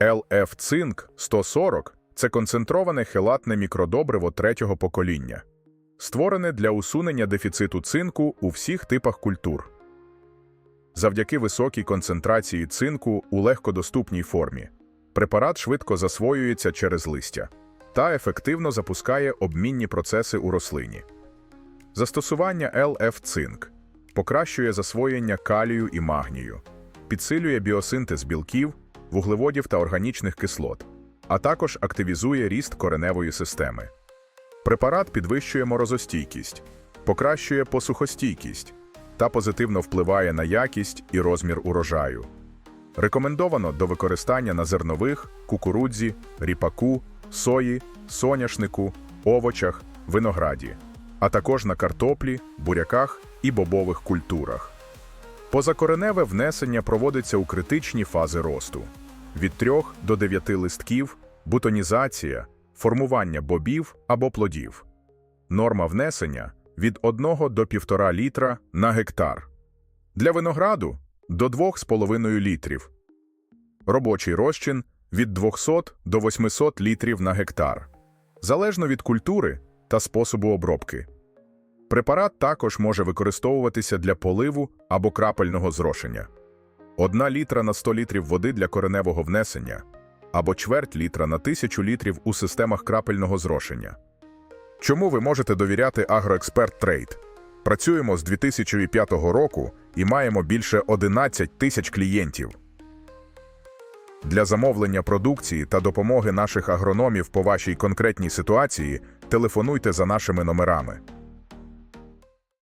LF Цинк 140 це концентроване хелатне мікродобриво третього покоління, створене для усунення дефіциту цинку у всіх типах культур. Завдяки високій концентрації цинку у легкодоступній формі препарат швидко засвоюється через листя та ефективно запускає обмінні процеси у рослині. Застосування LF цинк покращує засвоєння калію і магнію, підсилює біосинтез білків, вуглеводів та органічних кислот, а також активізує ріст кореневої системи. Препарат підвищує морозостійкість, покращує посухостійкість та позитивно впливає на якість і розмір урожаю. Рекомендовано до використання на зернових, кукурудзі, ріпаку, сої, соняшнику, овочах, винограді, а також на картоплі, буряках і бобових культурах. Позакореневе внесення проводиться у критичні фази росту від 3 до 9 листків, бутонізація, формування бобів або плодів. Норма внесення від 1 до 1,5 літра на гектар. Для винограду до 2,5 літрів. Робочий розчин від 200 до 800 літрів на гектар. Залежно від культури та способу обробки. Препарат також може використовуватися для поливу або крапельного зрошення. Одна літра на 100 літрів води для кореневого внесення або чверть літра на 1000 літрів у системах крапельного зрошення. Чому ви можете довіряти Агроексперт Трейд? Працюємо з 2005 року і маємо більше 11 тисяч клієнтів. Для замовлення продукції та допомоги наших агрономів по вашій конкретній ситуації телефонуйте за нашими номерами.